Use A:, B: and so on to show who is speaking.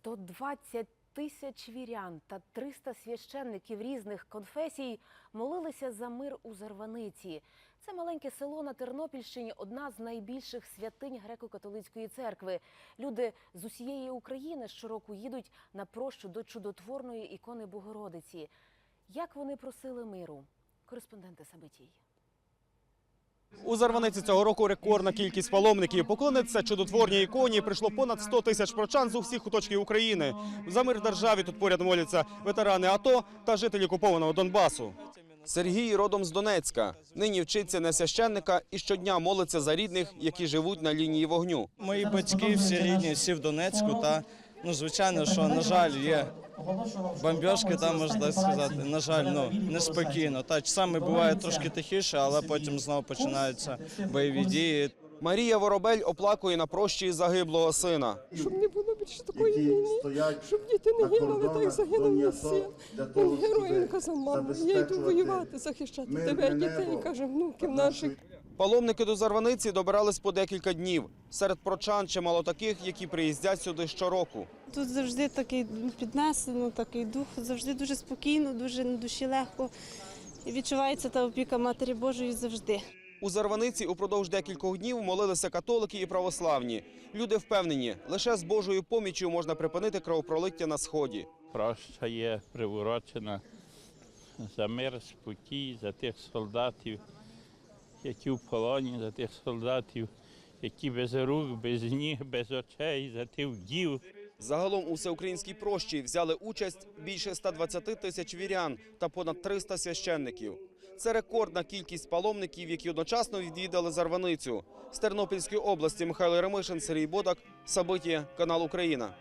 A: 120 тисяч вірян та 300 священників різних конфесій молилися за мир у Зарваниці. Це маленьке село на Тернопільщині, одна з найбільших святинь греко-католицької церкви. Люди з усієї України щороку їдуть на прощу до чудотворної ікони Богородиці. Як вони просили миру? Кореспонденти Сабитій.
B: У Зарваниці цього року рекордна кількість паломників. Поклонитися чудотворній іконі прийшло понад 100 тисяч прочан з усіх куточків України. За мир державі тут поряд моляться ветерани АТО та жителі окупованого Донбасу. Сергій родом з Донецька. Нині вчиться на священника і щодня молиться за рідних, які живуть на лінії вогню.
C: Мої батьки всі рідні, всі в Донецьку. Та ну звичайно, що на жаль, є бомбіжки, там можна так сказати. На жаль, ну неспокійно. Та саме буває трошки тихіше, але потім знову починаються бойові дії.
B: Марія Воробель оплакує на прощі загиблого сина.
D: щоб не було більше такої війни, щоб діти не гинули, так загинув мій син. Він героєм казав, мама, я йду воювати, захищати тебе, дітей, каже, внуків наших.
B: Паломники до Зарваниці добирались по декілька днів. Серед прочан чимало таких, які приїздять сюди щороку.
E: Тут завжди такий піднесено, такий дух, завжди дуже спокійно, дуже на душі легко. І відчувається та опіка Матері Божої завжди.
B: У Зарваниці упродовж декількох днів молилися католики і православні. Люди впевнені, лише з Божою поміччю можна припинити кровопролиття на сході.
F: Проща є приурочена за мир, спокій, за тих солдатів, які в полоні, за тих солдатів, які без рук, без ніг, без очей, за тих вдів.
B: Загалом у всеукраїнській прощі взяли участь більше 120 тисяч вірян та понад 300 священників. Це рекордна кількість паломників, які одночасно відвідали Зарваницю. З Тернопільської області Михайло Ремишин, Сергій Бодак, Сабиті, канал Україна.